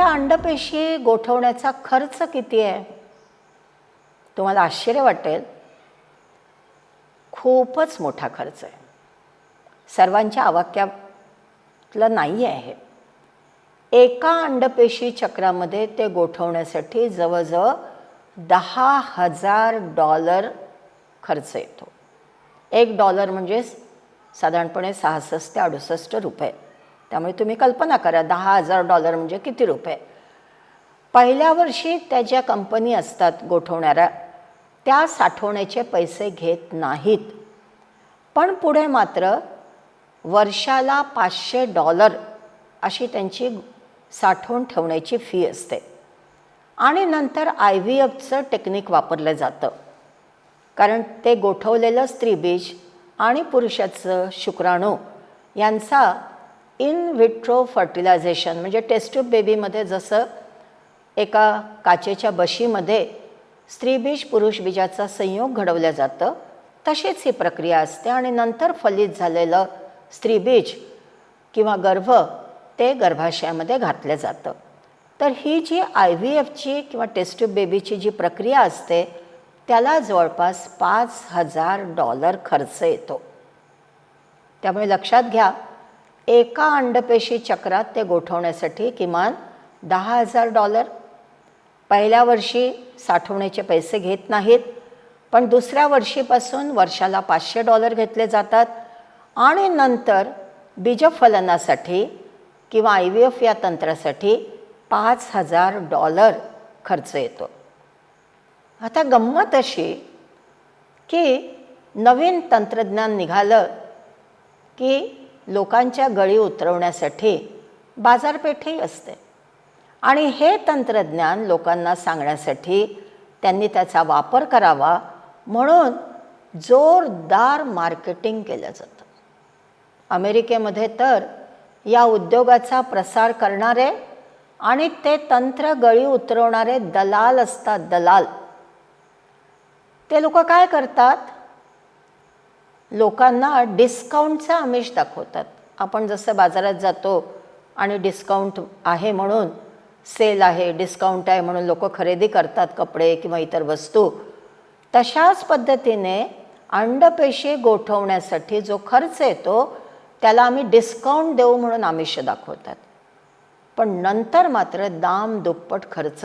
अंडपेशी गोठवण्याचा खर्च किती आहे? तुम्हाला आश्चर्य वाटेल. खूपच मोठा खर्च आहे. सर्वांच्या आवाक्यातलं नाही आहे एका अंडपेशी चक्रामध्ये ते गोठवण्यासाठी जवळजवळ दहा हजार डॉलर खर्च येतो. एक डॉलर म्हणजे साधारणपणे सहासष्ट ते अडुसष्ट रुपये. त्यामुळे तुम्ही कल्पना करा दहा हजार डॉलर म्हणजे किती रुपये. पहिल्या वर्षी त्या ज्या कंपनी असतात गोठवणाऱ्या त्या साठवण्याचे पैसे घेत नाहीत. पण पुढे मात्र वर्षाला पाचशे डॉलर अशी त्यांची साठवून ठेवण्याची फी असते. आणि नंतर आय व्ही एफचं टेक्निक वापरलं जातं. कारण ते गोठवलेलं स्त्रीबीज आणि पुरुषाचं शुक्राणू यांचा इन विट्रो फर्टिलायझेशन म्हणजे टेस्ट्यूब बेबीमध्ये जसं एका काचेच्या बशीमध्ये स्त्रीबीज पुरुष बीजाचा संयोग घडवलं जातं तशीच ही प्रक्रिया असते. आणि नंतर फलित झालेलं स्त्रीबीज किंवा गर्भ ते गर्भाशयामध्ये घातलं जातं. तर ही जी आय व्ही एफची किंवा टेस्ट्यूब बेबीची जी प्रक्रिया असते त्याला जवळपास पाच हजार डॉलर खर्च येतो. त्यामुळे लक्षात घ्या एका अंडपेशी चक्रात ते गोठवण्यासाठी किमान दहा हजार डॉलर. पहिल्या वर्षी साठवण्याचे पैसे घेत नाहीत पण दुसऱ्या वर्षीपासून वर्षाला पाचशे डॉलर घेतले जातात. आणि नंतर बीजफलनासाठी किंवा आय व्ही एफ या तंत्रासाठी पाच हजार डॉलर खर्च येतो. आता गंमत अशी की नवीन तंत्रज्ञान निघालं की लोकांच्या गळी उतरवण्यासाठी बाजारपेठही असते. आणि हे तंत्रज्ञान लोकांना सांगण्यासाठी त्यांनी त्याचा वापर करावा म्हणून जोरदार मार्केटिंग केलं जातं. अमेरिकेमध्ये तर या उद्योगाचा प्रसार करणारे आणि ते तंत्र गळी उतरवणारे दलाल असतात दलाल. ते लोक काय करतात? लोकांना डिस्काउंटचं आमिष दाखवतात. आपण जसं बाजारात जातो आणि डिस्काउंट आहे म्हणून सेल आहे डिस्काउंट आहे म्हणून लोक खरेदी करतात कपडे किंवा इतर वस्तू तशाच पद्धतीने अंडपेशी गोठवण्यासाठी जो खर्च येतो त्याला आम्ही डिस्काउंट देऊ म्हणून आमिष दाखवतात. पण नंतर मात्र दाम दुप्पट खर्च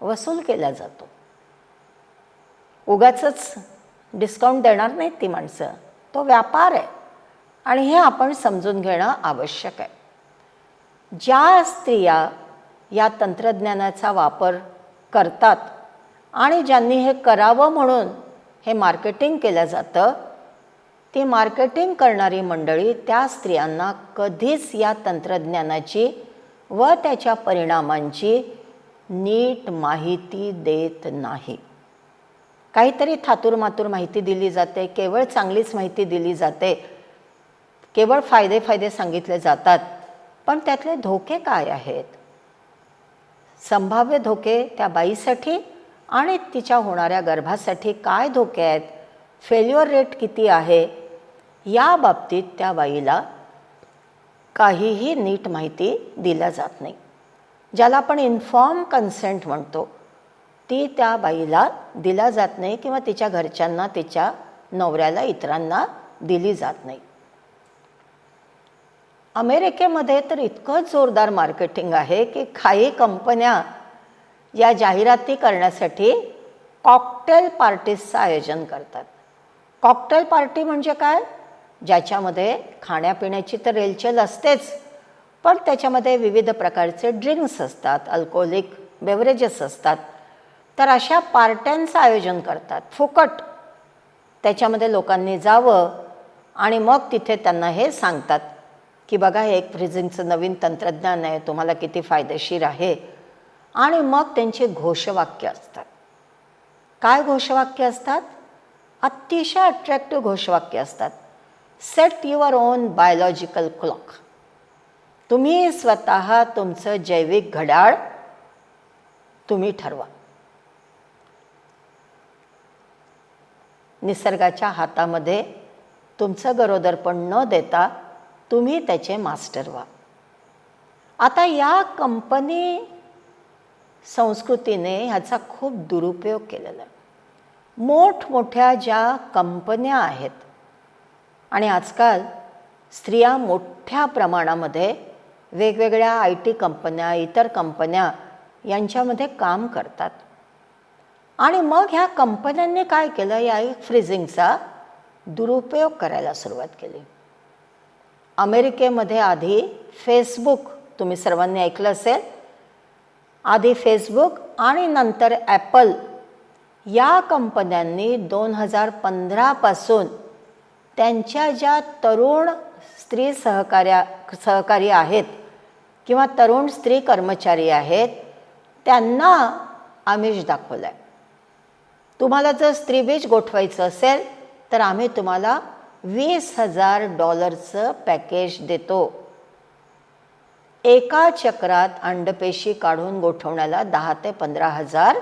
वसूल केला जातो. उगाच डिस्काउंट देणार नाहीत ती माणसं. तो व्यापार आहे. आणि हे आपण समजून घेणं आवश्यक आहे. ज्या स्त्रिया या तंत्रज्ञानाचा वापर करतात आणि ज्यांनी हे करावं म्हणून हे मार्केटिंग केलं जातं ती मार्केटिंग करणारी मंडळी त्या स्त्रियांना कधीच या तंत्रज्ञानाची व त्याच्या परिणामांची नीट माहिती देत नाही. काहीतरी थातूरमातूर माहिती दिली जाते केवळ चांगलीच माहिती दिली जाते केवळ फायदे फायदे सांगितले जातात. पण त्यातले धोके काय आहेत? संभाव्य धोके त्या बाईसाठी आणि तिच्या होणाऱ्या गर्भासाठी काय धोके आहेत? फेल्युअर रेट किती आहे? या बाबतीत त्या बाईला काहीही नीट माहिती दिल्या जात नाही. ज्याला आपण इन्फॉर्म कन्सेंट म्हणतो. ती त्या बाईला दिला जात नाही किंवा तिच्या घरच्यांना तिच्या नवऱ्याला इतरांना दिली जात नाही. अमेरिकेमध्ये तर इतकं जोरदार मार्केटिंग आहे की काही कंपन्या या जाहिराती करण्यासाठी कॉकटेल पार्टीजचं आयोजन करतात. कॉकटेल पार्टी म्हणजे काय? ज्याच्यामध्ये खाण्यापिण्याची तर रेलचेल असतेच पण त्याच्यामध्ये विविध प्रकारचे ड्रिंक्स असतात अल्कोहोलिक बेवरेजेस असतात तर अशा पार्ट्यांचं आयोजन करतात. फुकट. त्याच्यामध्ये लोकांनी जावं आणि मग तिथे त्यांना हे सांगतात की बघा हे एक फ्रिजिंगचं नवीन तंत्रज्ञान आहे तुम्हाला किती फायदेशीर आहे. आणि मग त्यांची घोषवाक्य असतात. काय घोषवाक्य असतात? अतिशय अट्रॅक्टिव्ह घोषवाक्य असतात. Set your own biological clock तुम्ही स्वतः तुमचं जैविक घड्याळ तुम्ही ठरवा. निसर्गाच्या हातामध्ये तुमचं गरोदरपण न देता तुम्ही त्याचे मास्टर व्हा. आता या कंपनी संस्कृतीने ह्याचा खूप दुरुपयोग केलेला आहे. मोठमोठ्या ज्या कंपन्या आहेत आणि आजकाल स्त्रिया मोठ्या प्रमाणामध्ये वेगवेगळ्या आय टी कंपन्या इतर कंपन्या यांच्यामध्ये काम करतात. आणि मग ह्या कंपन्यांनी काय केलं? या फ्रीजिंगचा दुरुपयोग करायला सुरुवात केली. अमेरिकेमध्ये आधी फेसबुक तुम्ही सर्वांनी ऐकलं असेल. आधी फेसबुक आणि नंतर ॲपल या कंपन्यांनी दोन हजार पंधरापासून त्यांच्या ज्या तरुण स्त्री सहकार्या सहकारी आहेत किंवा तरुण स्त्री कर्मचारी आहेत त्यांना आमिष दाखवलं आहे तुम्हाला जर स्त्रीबीज गोठवायचं असेल तर आम्ही तुम्हाला वीस हजार डॉलरचं पॅकेज देतो. एका चक्रात अंडपेशी काढून गोठवण्याला दहा ते पंधरा हजार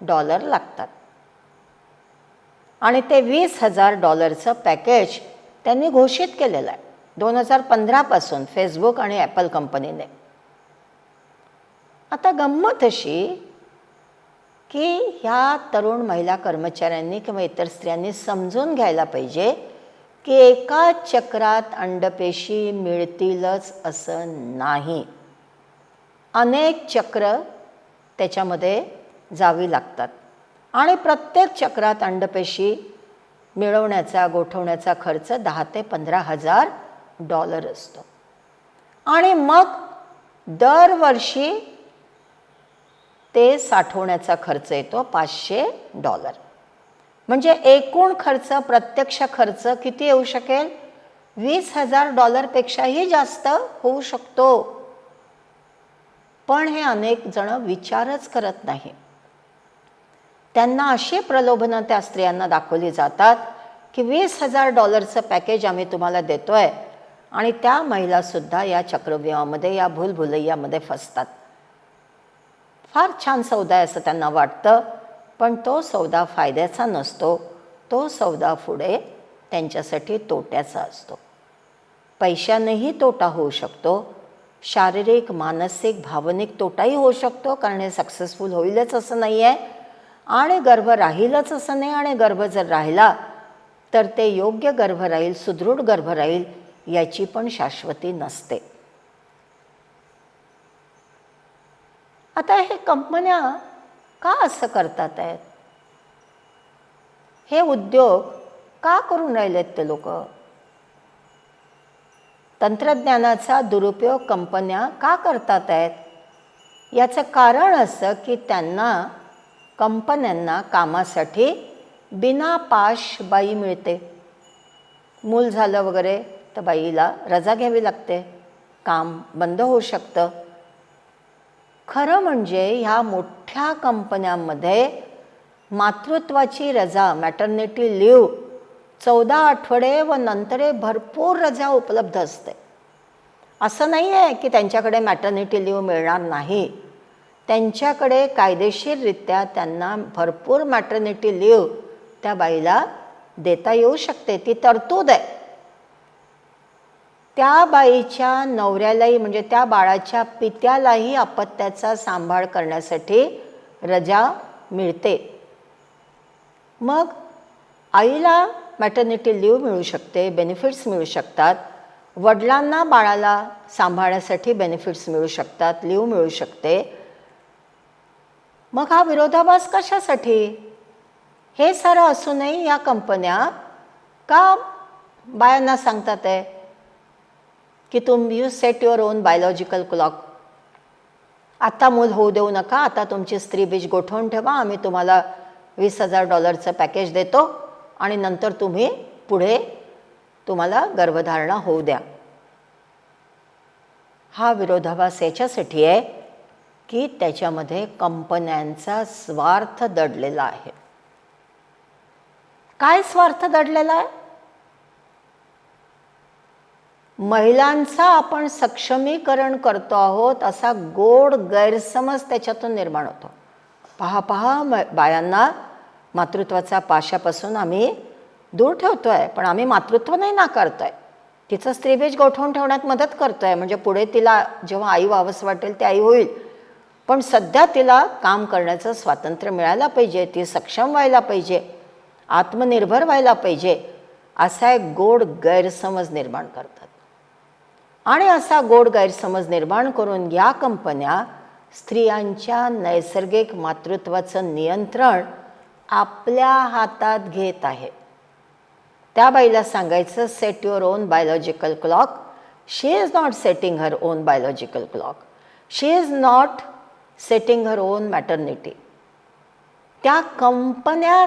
डॉलर लागतात. आणि ते वीस हजार डॉलरचं पॅकेज त्यांनी घोषित केलेलं आहे दोन हजार पंधरापासून फेसबुक आणि ॲपल कंपनीने. आता गंमत अशी की ह्या तरुण महिला कर्मचाऱ्यांनी किंवा इतर स्त्रियांनी समजून घ्यायला पाहिजे की एका चक्रात अंडपेशी मिळतीलच असं नाही. अनेक चक्र त्याच्यामध्ये जावी लागतात. आणि प्रत्येक चक्रात अंडपेशी मिळवण्याचा गोठवण्याचा खर्च दहा ते पंधरा हजार डॉलर असतो. आणि मग दरवर्षी ते साठवण्याचा खर्च येतो पाचशे डॉलर. म्हणजे एकूण खर्च प्रत्यक्ष खर्च किती येऊ शकेल? वीस हजार डॉलरपेक्षाही जास्त होऊ शकतो. पण हे अनेक जण विचारच करत नाही. त्यांना अशी प्रलोभनं त्या स्त्रियांना दाखवली जातात की वीस हजार डॉलरचं पॅकेज आम्ही तुम्हाला देतोय आणि त्या महिलासुद्धा या चक्रव्यूहामध्ये या भूलभुलैयामध्ये फसतात. फार छान सौदा आहे असं त्यांना वाटतं. पण तो सौदा फायद्याचा नसतो. तो सौदा पुढे त्यांच्यासाठी तोट्याचा असतो. पैशानेही तोटा होऊ शकतो. शारीरिक मानसिक भावनिक तोटाही होऊ शकतो कारण हे सक्सेसफुल होईलच असं नाही आहे आणि गर्भ राहीलच असं नाही आणि गर्भ जर राहिला तर ते योग्य गर्भ राहील सुदृढ गर्भ राहील याची पण शाश्वती नसते. आता हे कंपन्या का असं करतात आहेत? हे उद्योग का करून राहिलेत ते लोक? तंत्रज्ञानाचा दुरुपयोग कंपन्या का करतात आहेत? याचं कारण असं की त्यांना कंपन्यांना कामासाठी बिना पाश बाई मिळते. मूल झालं वगैरे तर बाईला रजा घ्यावी लागते. काम बंद होऊ शकतं. खरं म्हणजे ह्या मोठ्या कंपन्यांमध्ये मातृत्वाची रजा मॅटर्निटी लिव्ह चौदा आठवडे व नंतर भरपूर रजा उपलब्ध असते. असं नाही आहे की त्यांच्याकडे मॅटर्निटी लिव मिळणार नाही. त्यांच्याकडे कायदेशीररित्या त्यांना भरपूर मॅटर्निटी लिव्ह त्या बाईला देता येऊ शकते. ती तरतूद आहे. त्या बाईच्या नवऱ्यालाही म्हणजे त्या बाळाच्या पित्यालाही अपत्याचा सांभाळ करण्यासाठी रजा मिळते. मग आईला मॅटर्निटी लिव्ह मिळू शकते बेनिफिट्स मिळू शकतात. वडिलांना बाळाला सांभाळण्यासाठी बेनिफिट्स मिळू शकतात लिव्ह मिळू शकते. मग हा विरोधाभास कशासाठी? हे सारं असूनही या कंपन्या का बायांना सांगतात आहे? की तुम you set your own biological clock आत्ता मूल होऊ देऊ नका आता तुमची स्त्री बीज गोठवून ठेवा आम्ही तुम्हाला वीस हजार डॉलरचं पॅकेज देतो आणि नंतर तुम्ही पुढे तुम्हाला गर्भधारणा होऊ द्या. हा विरोधाभास याच्यासाठी आहे की त्याच्यामध्ये कंपन्यांचा स्वार्थ दडलेला आहे. काय स्वार्थ दडलेला आहे? महिलांचा आपण सक्षमीकरण करतो आहोत असा गोड गैरसमज त्याच्यातून निर्माण होतो. पहा पहा म बायांना मातृत्वाचा पाशापासून आम्ही दूर ठेवतो आहे पण आम्ही मातृत्व नाही नाकारतो आहे तिचं स्त्रीबीज गोठवून ठेवण्यात मदत करतो आहे म्हणजे पुढे तिला जेव्हा आई व्हावंस वाटेल ती आई होईल. पण सध्या तिला काम करण्याचं स्वातंत्र्य मिळायला पाहिजे ती सक्षम व्हायला पाहिजे आत्मनिर्भर व्हायला पाहिजे असा एक गोड गैरसमज निर्माण करतात. आणि असा गोड गैरसमज निर्माण करून या कंपन्या स्त्रियांच्या नैसर्गिक मातृत्वाचं नियंत्रण आपल्या हातात घेत आहेत त्या बाईला सांगायचं set your own biological clock she is not setting her own biological clock she is not setting her own maternity त्या कंपन्या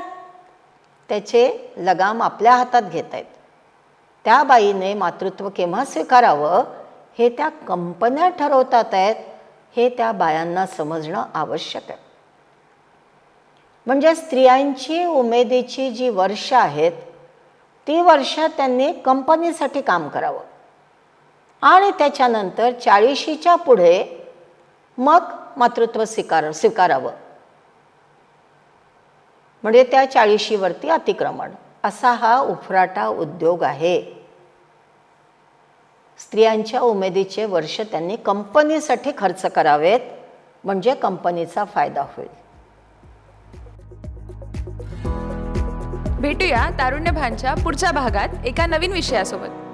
त्याचे लगाम आपल्या हातात घेत आहेत. त्या बाईने मातृत्व केव्हा स्वीकारावं? हे त्या कंपन्या ठरवतात आहेत. हे त्या बायांना समजणं आवश्यक आहे. म्हणजे स्त्रियांची उमेदीची जी वर्ष आहेत ती वर्ष त्यांनी कंपनीसाठी काम करावं. आणि त्याच्यानंतर चाळीशीच्या पुढे मग मातृत्व स्वीकार स्वीकारावं. म्हणजे त्या चाळीशीवरती अतिक्रमण. असा हा उफराटा उद्योग आहे. स्त्रियांच्या उमेदीचे वर्ष त्यांनी कंपनीसाठी खर्च करावेत म्हणजे कंपनीचा फायदा होईल. भेटूया तारुण्य भानच्या पुढच्या भागात एका नवीन विषयासोबत.